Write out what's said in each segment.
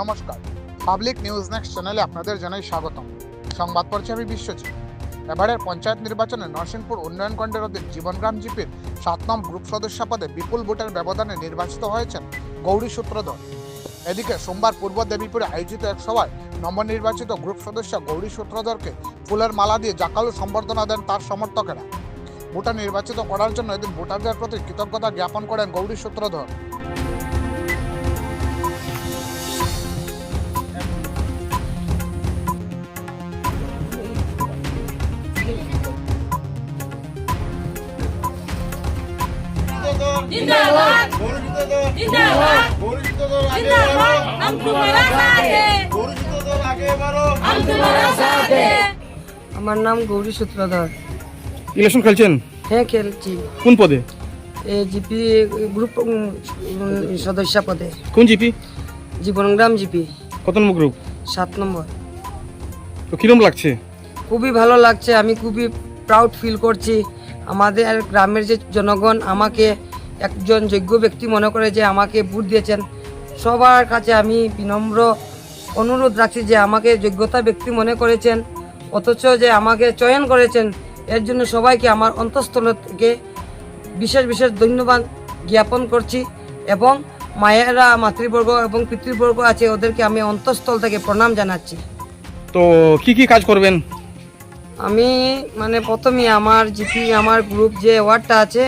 নমস্কার। Public news next চ্যানেলে আপনাদের জানাই স্বাগতম। সংবাদ পড়ছি আমি বিশ্বজিৎ। এবারের পঞ্চায়েত নির্বাচনে নরসিংপুর উন্নয়ন খণ্ডের অধীন জীবনগ্রাম জিপির সাত নম গ্রুপ সদস্য পদে বিপুল ভোটের ব্যবধানে নির্বাচিত হয়েছেন গৌরী সূত্রধর। এদিকে সোমবার পূর্ব দেবীপুরে আয়োজিত এক সভায় নবনির্বাচিত গ্রুপ সদস্য গৌরী সূত্রধরকে ফুলের মালা দিয়ে জাকালু সম্বর্ধনা দেন তার সমর্থকেরা। ভোটার নির্বাচিত করার জন্য এদিন ভোটারদের প্রতি কৃতজ্ঞতা জ্ঞাপন করেন গৌরী সূত্রধর। जिंदाबाद जिंदाबाद जिंदाबाद हम तुम्हारा साथ है हम तुम्हारा साथ है আমার নাম গৌরী সূত্রধর ইলেকশন খেলছেন হ্যাঁ খেলছি কোন পদে এই জিপি গ্রুপ উম, উম, সদস্য পদে কোন জিপি জীবনগ্রাম জিপি কত নম্বর গ্রুপ সাত নম্বর তো কিরম লাগছে খুবই ভালো লাগছে আমি খুবই প্রাউড ফিল করছি আমাদের গ্রামের যে জনগণ আমাকে একজন যোগ্য ব্যক্তি মনে করে যে আমাকে ভোট দিয়েছেন সবার কাছে আমি বিনম্র অনুরোধ রাখছি যে আমাকে যোগ্যতা ব্যক্তি মনে করেছেন অথচ যে আমাকে চয়ন করেছেন এর জন্য সবাইকে আমার অন্তঃস্থল থেকে বিশেষ বিশেষ ধন্যবাদ জ্ঞাপন করছি এবং মায়েরা মাতৃবর্গ এবং পিতৃবর্গ আছে ওদেরকে আমি অন্তঃস্থল থেকে প্রণাম জানাচ্ছি। তো কি কি কাজ করবেন? আমি মানে প্রথমে আমার জিপি আমার গ্রুপ যে ওয়ার্ডটা আছে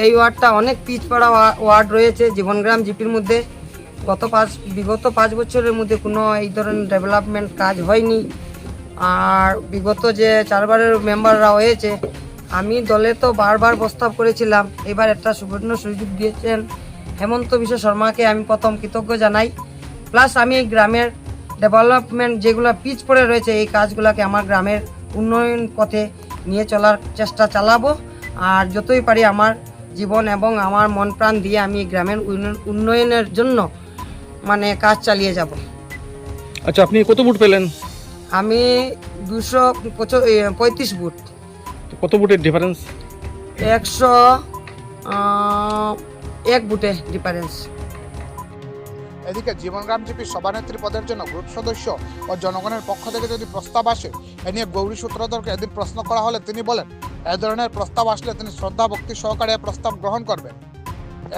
এই ওয়ার্ডটা অনেক পিচপাড়া ওয়া- ওয়ার্ড রয়েছে, জীবনগ্রাম জিপির মধ্যে। গত পাঁচ বিগত পাঁচ বছরের মধ্যে কোনো এই ধরনের ডেভেলপমেন্ট কাজ হয়নি। আর বিগত যে চারবারের মেম্বাররা হয়েছে, আমি দলে তো বারবার প্রস্তাব করেছিলাম, এবার একটা সুবর্ণ সুযোগ দিয়েছেন হেমন্ত বিশ্ব শর্মাকে আমি প্রথম কৃতজ্ঞ জানাই। প্লাস আমি এই গ্রামের ডেভেলপমেন্ট যেগুলো পিচ পড়ে রয়েছে, এই কাজগুলোকে আমার গ্রামের উন্নয়ন পথে নিয়ে চলার চেষ্টা চালাবো। আর যতই পারি আমার জীবন এবং আমার মন প্রাণ দিয়ে আমি গ্রামের উন্নয়ন- উন্নয়নের জন্য মানে কাজ চালিয়ে যাব। আচ্ছা আপনি কত ভোট পেলেন? আমি দুশো পঁয়ত্রিশ বুট তো কত ভোটের ডিফারেন্স একশো এক বুটে ডিফারেন্স এদিকে জীবনগ্রাম জিপির সভানেত্রী পদের জন্য গ্রুপ সদস্য ও জনগণের পক্ষ থেকে যদি প্রস্তাব আসে এ নিয়ে গৌরী সূত্রধরকে এদিন প্রশ্ন করা হলে তিনি বলেন এ ধরনের প্রস্তাব আসলে তিনি শ্রদ্ধা ভক্তি সহকারে প্রস্তাব গ্রহণ করবেন।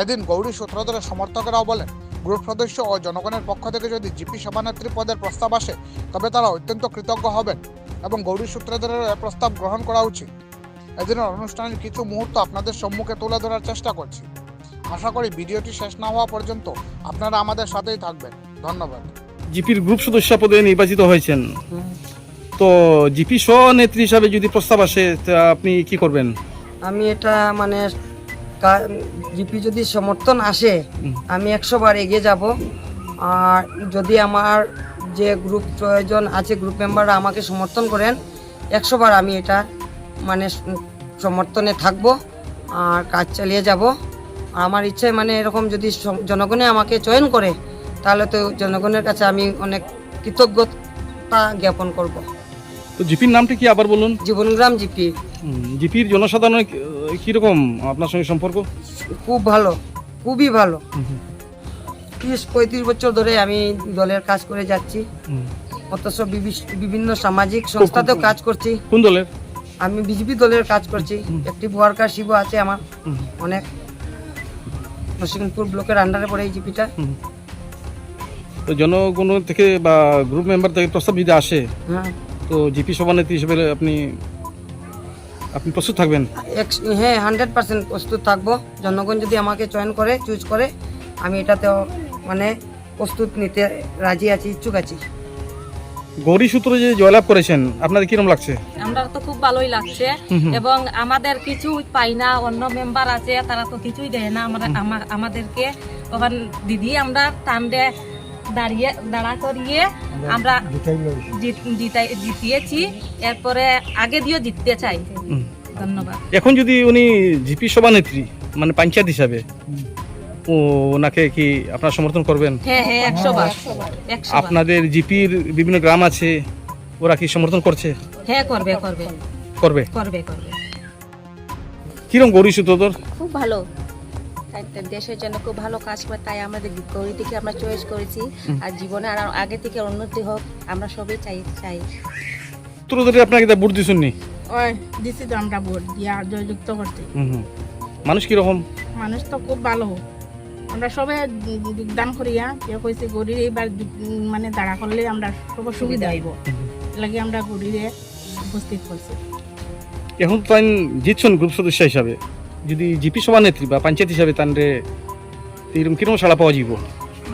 এদিন গৌরী সূত্রধরের সমর্থকেরাও বলেন গ্রুপ সদস্য ও জনগণের পক্ষ থেকে যদি জিপি সভানেত্রী পদের প্রস্তাব আসে তবে তারা অত্যন্ত কৃতজ্ঞ হবেন এবং গৌরী সূত্রধরের এ প্রস্তাব গ্রহণ করা উচিত। এদিনের অনুষ্ঠানের কিছু মুহূর্ত আপনাদের সম্মুখে তুলে ধরার চেষ্টা করছি। আশা করি ভিডিওটি শেষ না হওয়া পর্যন্ত আপনারা আমাদের সাথেই থাকবেন। ধন্যবাদ। জিপির গ্রুপ সদস্য পদে নির্বাচিত হয়েছেন। তো জিপি সভানেত্রী হিসাবে যদি প্রস্তাব আসে তা আপনি কি করবেন? আমি এটা মানে জিপি যদি সমর্থন আসে আমি একশো বার এগিয়ে যাব। আর যদি আমার যে গ্রুপ প্রয়োজন আছে গ্রুপ মেম্বাররা আমাকে সমর্থন করেন একশো বার আমি এটা মানে সমর্থনে থাকব আর কাজ চালিয়ে যাব। আমার ইচ্ছে মানে এরকম যদি জনগণে আমাকে চয়ন করে তাহলে তো জনগণের কাছে আমি অনেক কৃতজ্ঞতা জ্ঞাপন করব। তো জিপির নামটা কি আবার বলুন? জীবনগ্রাম জিপি। জিপির জনসাধারণের কি- কীরকম আপনার সঙ্গে সম্পর্ক? খুব ভালো খুবই ভালো। তিরিশ পঁয়ত্রিশ বছর ধরে আমি দলের কাজ করে যাচ্ছি। অথচ বিভিন্ন সামাজিক সংস্থাতেও কাজ করছি। কোন দলের? আমি বিজেপি দলের কাজ করছি। একটি ওয়ার্কার শিব আছে আমার। অনেক নরসিংপুর ব্লকের আন্ডারে পড়ে এই জিপিটা। তো জনগণ থেকে বা গ্রুপ মেম্বার থেকে প্রস্তাব যদি আসে হ্যাঁ। তো জিপি সভানেত্রী হিসেবে আপনি আপনি প্রস্তুত থাকবেন? হ্যাঁ হান্ড্রেড পার্সেন্ট প্রস্তুত থাকব। জনগণ যদি আমাকে চয়ন করে চুজ করে আমি এটাতেও মানে প্রস্তুত নিতে রাজি আছি ইচ্ছুক আছি। গৌরী সূত্র যে জয়লাভ করেছেন আপনাদের কিরম লাগছে? আমরা তো খুব ভালোই লাগছে। এবং আমাদের কিছু পাই না অন্য মেম্বার আছে তারা তো কিছুই দেয় না। আমরা আমাদেরকে তখন দিদি আমরা টান্ডে দাঁড়িয়ে দাঁড়া করিয়ে আমরা জিতিয়েছি। এরপরে আগে দিয়েও জিততে চাই। ধন্যবাদ। এখন যদি উনি জিপি সভানেত্রী মানে পঞ্চায়েত হিসাবে ও ওনাকে কি আপনার সমর্থন করবেন? হ্যাঁ হ্যাঁ একশো বার। বার। আপনাদের জিপির বিভিন্ন গ্রাম আছে ওরা কি সমর্থন করছে? হ্যাঁ করবে করবে। করবে? করবে করবে। কিরম গৌরী খুব ভালো। দেশের জন্য খুব ভালো কাজ করে তাই আমাদের গৌরীটিকে আমরা চয়েস করেছি। আর জীবনে আর আগে থেকে উন্নতি হোক আমরা সবই চাই চাই। উত্তরোত্তরে আপনাকে তা ভোট দিচ্ছেন নি? ওই দিছি তো আমরা ভোট দিয়া জয়যুক্ত করতে হুম হুম। মানুষ কীরকম মানুষ তো খুব ভালো। আমরা সবাই যোগদান করিয়া কেউ কইছে গরিব এইবার মানে দাঁড়া করলে আমরা সব সুবিধা হইব। লাগে আমরা গরিবে উপস্থিত করছি। এখন তো জিতছেন গ্রুপ সদস্য হিসাবে। যদি জিপি সভানেত্রী বা পঞ্চায়েত হিসাবে তানরে এরকম কীরকম সাড়া পাওয়া যাব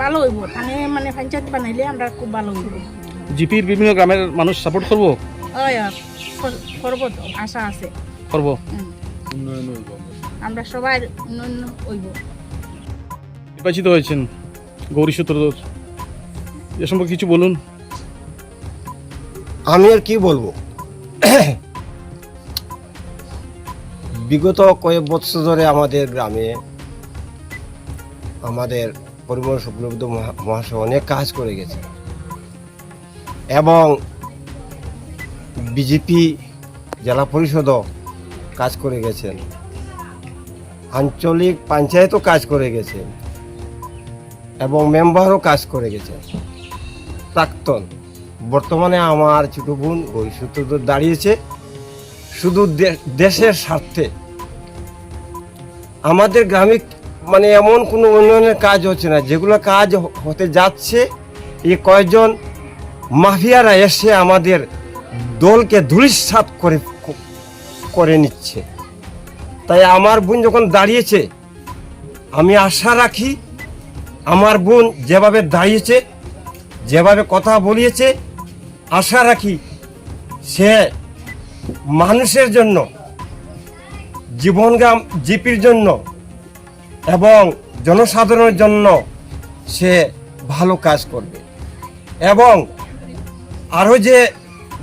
ভালো হইব তানে মানে পঞ্চায়েত বানাইলে আমরা খুব ভালো হইব। জিপির বিভিন্ন গ্রামের মানুষ সাপোর্ট করব? করব তো আশা আছে। করব। আমরা সবাই উন্নয়ন হইব। নির্বাচিত হয়েছেন গৌরী সূত্রধর। এ সম্পর্কে কিছু বলুন। আমি আর কি বলব? বিগত কয়েক বছর ধরে আমাদের গ্রামে আমাদের পরিমল শুক্লবুদ্ধ মহা- মহাশয় অনেক কাজ করে গেছে। এবং বিজেপি জেলা পরিষদও কাজ করে গেছেন। আঞ্চলিক পঞ্চায়েতও কাজ করে গেছেন এবং মেম্বারও কাজ করে গেছেন প্রাক্তন, বর্তমানে আমার ছোটো বোন ওই সূত্র দাঁড়িয়েছে। শুধু দেশের স্বার্থে। আমাদের গ্রামে মানে এমন কোনো উন্নয়নের কাজ হচ্ছে না। যেগুলো কাজ হতে যাচ্ছে, এই কয়েকজন মাফিয়ারা এসে আমাদের দলকে ধূলিসাৎ করে করে নিচ্ছে। তাই আমার বোন যখন দাঁড়িয়েছে, আমি আশা রাখি আমার বোন যেভাবে দাঁড়িয়েছে, যেভাবে কথা বলিয়েছে, আশা রাখি সে মানুষের জন্য জীবনগ্রাম জিপির জন্য এবং জনসাধারণের জন্য সে ভালো কাজ করবে। এবং আরও যে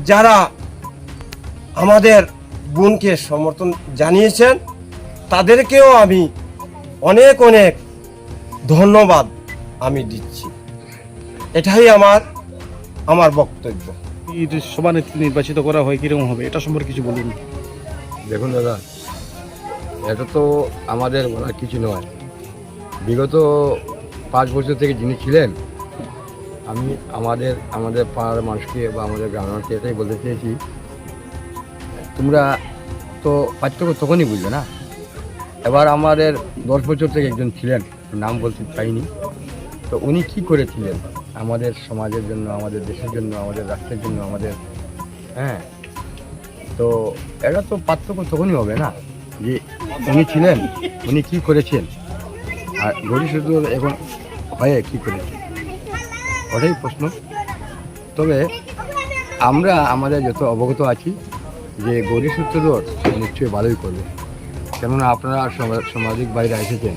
যারা আমাদের বোনকে সমর্থন জানিয়েছেন, তাদেরকেও আমি অনেক অনেক ধন্যবাদ আমি দিচ্ছি। এটাই আমার আমার বক্তব্য। সভানেত্রী নির্বাচিত করা হয়, কীরকম হবে? এটা সম্পর্কে কিছু বলুন। দেখুন দাদা, এটা তো আমাদের বলার কিছু নয়। বিগত পাঁচ বছর থেকে যিনি ছিলেন, আমি আমাদের আমাদের পাড়ার মানুষকে বা আমাদের গ্রামের মানুষকে এটাই বলতে চেয়েছি, তোমরা তো পার্থক্য তখনই বুঝবে না? এবার আমাদের দশ বছর থেকে একজন ছিলেন, নাম বলতে চাইনি। তো উনি কি করেছিলেন? আমাদের সমাজের জন্য আমাদের দেশের জন্য আমাদের রাষ্ট্রের জন্য আমাদের হ্যাঁ। তো এটা তো পার্থক্য তখনই হবে না যে উনি ছিলেন উনি কি করেছেন। আর গরিব এখন হয়ে কি করেছেন ওটাই প্রশ্ন। তবে আমরা আমাদের যত অবগত আছি যে গরিব সূত্রধর নিশ্চয়ই ভালোই করবে। কেননা আপনারা সামাজিক বাইরে এসেছেন।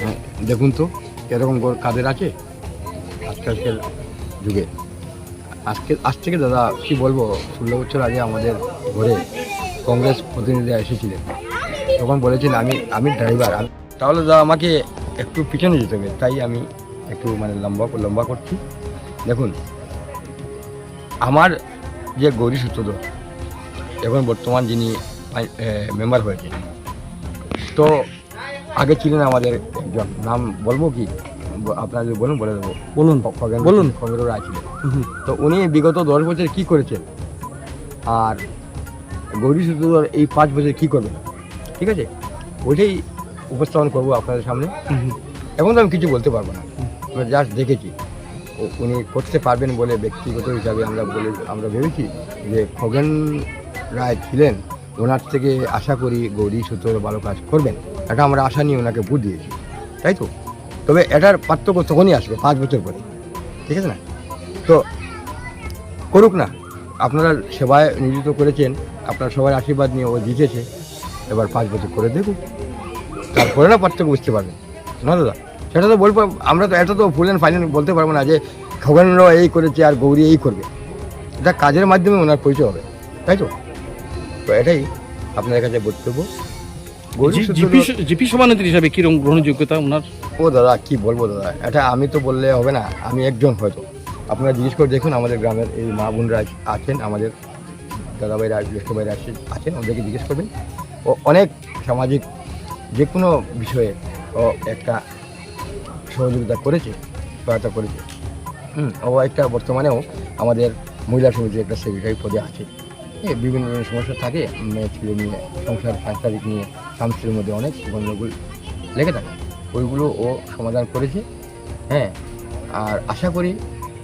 হ্যাঁ, দেখুন তো এরকম কাদের আছে? আজকালকার যুগে। আজকে আজ থেকে দাদা, কি বলব, ষোলো বছর আগে আমাদের ঘরে কংগ্রেস প্রতিনিধিরা এসেছিলেন। তখন বলেছেন আমি আমি ড্রাইভার তাহলে দাদা, আমাকে একটু পিছনে যেতে হবে। তাই আমি একটু মানে লম্বা লম্বা করছি। দেখুন, আমার যে গৌরী সূত্রধর, এখন বর্তমান যিনি মেম্বার হয়েছেন, তো আগে ছিলেন আমাদের একজন। নাম বলব কি? আপনারা যদি বলুন বলে দেবো। বলুন। খগেন- বলুন। খগেন রায় ছিলেন তো উনি বিগত দশ বছর কি করেছেন? আর গৌরী সূত্রধর এই পাঁচ বছর কি করবেন ঠিক আছে? ওইটাই উপস্থাপন করব আপনাদের সামনে। এখন তো আমি কিছু বলতে পারব না। আমরা জাস্ট দেখেছি। ও- উনি করতে পারবেন বলে ব্যক্তিগত হিসাবে আমরা বলে আমরা ভেবেছি যে খগেন রায় ছিলেন ওনার থেকে আশা করি গৌরী সূত্র ভালো কাজ করবেন। এটা আমরা আশা নিয়ে ওনাকে ভোট দিয়েছি। তাই তো? তবে এটার পার্থক্য তখনই আসবে, পাঁচ বছর পরে। ঠিক আছে না? তো করুক না। আপনারা সেবায় নিয়োজিত করেছেন, আপনার সবার আশীর্বাদ নিয়ে ও জিতেছে, এবার পাঁচ বছর করে দেখুন। তারপরে না পার্থক্য বুঝতে পারবেন। না দাদা, সেটা তো বলব, আমরা তো এটা তো ফুল অ্যান্ড ফাইনাল বলতে পারব না যে খগেনরাও এই করেছে আর গৌরী এই করবে। এটা কাজের মাধ্যমে ওনার পরিচয় হবে, তাই তো? তো এটাই আপনাদের কাছে বক্তব্য। জিপি সভানেত্রী হিসাবে কীরকম গ্রহণযোগ্যতা ওনার? ও দাদা কি বলব দাদা? এটা আমি তো বললে হবে না আমি একজন হয়তো। আপনারা জিজ্ঞেস করে দেখুন আমাদের গ্রামের এই মা বোনরা আছেন আমাদের দাদাভাইরা জ্যেষ্ঠ ভাইরা আছে- আছেন ওদেরকে জিজ্ঞেস করবেন। ও অনেক সামাজিক যে কোনো বিষয়ে ও একটা সহযোগিতা করেছে সহায়তা করেছে। হুম ও একটা বর্তমানেও আমাদের মহিলা সমিতির একটা সেক্রেটারি পদে আছে। বিভিন্ন বিভিন্ন সমস্যা থাকে মেয়ে ছেলে নিয়ে সংসার সাংসারিক নিয়ে স্বামী মধ্যে অনেক গণ্ডগোল লেগে থাকে। ওইগুলো ও সমাধান করেছে। হ্যাঁ আর আশা করি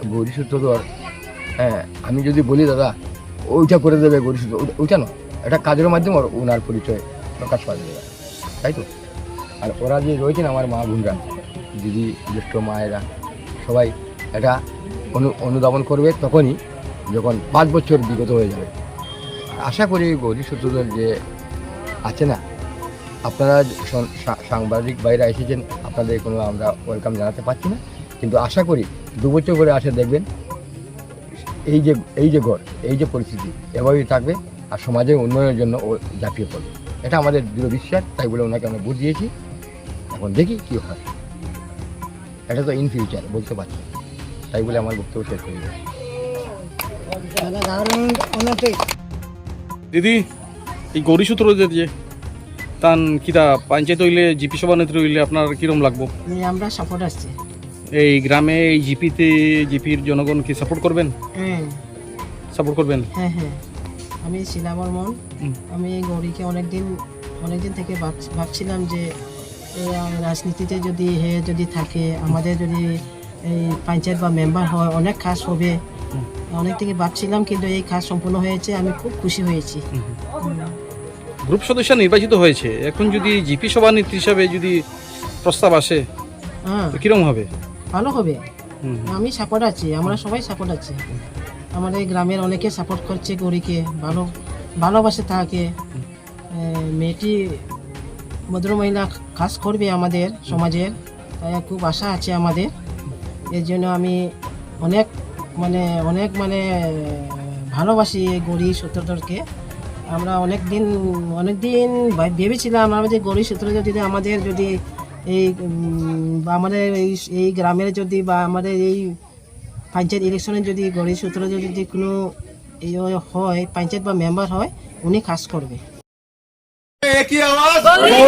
গৌরী সূত্রধর হ্যাঁ আমি যদি বলি, দাদা, ওইটা করে দেবে গৌরী সূত্র ওইটা- নয়, এটা কাজের মাধ্যমে ওর- ওনার পরিচয় প্রকাশ পাওয়া যাবে। তাই তো? আর ওরা যে রয়েছেন আমার মা বোনরা, দিদি, জ্যেষ্ঠ মায়েরা, সবাই এটা অনু, অনুধাবন করবে তখনই যখন পাঁচ বছর বিগত হয়ে যাবে। আশা করি গৌরী যে আছে না আপনারা সা- সাংবাদিক বাইরে এসেছেন আপনাদের কোনো আমরা ওয়েলকাম জানাতে পারছি না। কিন্তু আশা করি দু বছর করে আসে দেখবেন এই যে এই যে ঘর এই যে পরিস্থিতি এভাবেই থাকবে আর সমাজের উন্নয়নের জন্য ও ঝাঁপিয়ে পড়বে। এটা আমাদের দৃঢ় বিশ্বাস তাই বলে ওনাকে আমরা দিয়েছি এখন দেখি কী হয়। এটা তো ইন ফিউচার বলতে পারছি। তাই বলে আমার বক্তব্য শেষ করি দিদি এই গৌরী সূত্র যে তান কিতা পঞ্চায়েত হইলে জিপি সভানেত্রী হইলে আপনার কিরম লাগবো? আমরা সাপোর্ট আসছে। এই গ্রামে এই জিপিতে জিপির জনগণ কি সাপোর্ট করবেন? হ্যাঁ। সাপোর্ট করবেন? হ্যাঁ হ্যাঁ। আমি শিলাবর মন। হুম। আমি গৌরীকে অনেকদিন অনেকদিন থেকে ভাবছিলাম যে রাজনীতিতে যদি হে যদি থাকে আমাদের যদি এই পঞ্চায়েত বা মেম্বার হয় অনেক কাজ হবে। অনেক থেকে ভাবছিলাম কিন্তু এই কাজ সম্পূর্ণ হয়েছে আমি খুব খুশি হয়েছি। গ্রুপ সদস্য নির্বাচিত হয়েছে এখন যদি জিপি সভানেত্রী হিসাবে যদি প্রস্তাব আসে হ্যাঁ। তো কিরম হবে? ভালো হবে। হুম। আমি সাপোর্ট আছি আমরা সবাই সাপোর্ট আছি। আমাদের গ্রামের অনেকে সাপোর্ট করছে গরিকে ভালো ভালোবাসে তাকে। এ, মেয়েটি ভদ্র মহিলা কাজ করবে আমাদের সমাজের তাই খুব আশা আছে আমাদের। এর জন্য আমি অনেক মানে অনেক মানে ভালোবাসি এই গৌরী সূত্রধরকে আমরা অনেক দিন অনেক দিন ভাব- ভেবেছিলাম আমরা যে গৌরী সূত্রধর যদি আমাদের যদি এই বা আমাদের এই এই গ্রামের যদি বা আমাদের এই পঞ্চায়েত ইলেকশনে যদি গৌরী সূত্র যদি কোনো এই হয় পঞ্চায়েত বা মেম্বার হয় উনি কাজ করবে। বন্দে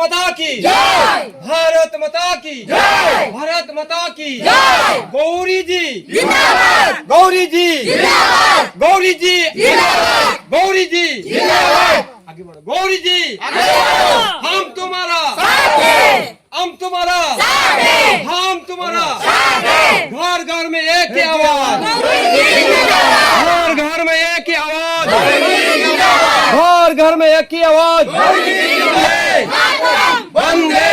माता की। जय। भारत माता की। जय। भारत माता की। जय। गौरी जी। जिंदाबाद। गौरी जी। जिंदाबाद। गौरी जी। जिंदाबाद। गौरी जी। जिंदाबाद। आगे बढ़ो। गौरी जी। आगे बढ़ो। हम तुम्हारा। साथ है। हम तुम्हारा। साथ है। हम तुम्हारा। साथ है। घर घर में एक ही आवाज़। गौरी जी जिंदाबाद। घर घर घर में एक ही आवाज़। वंदे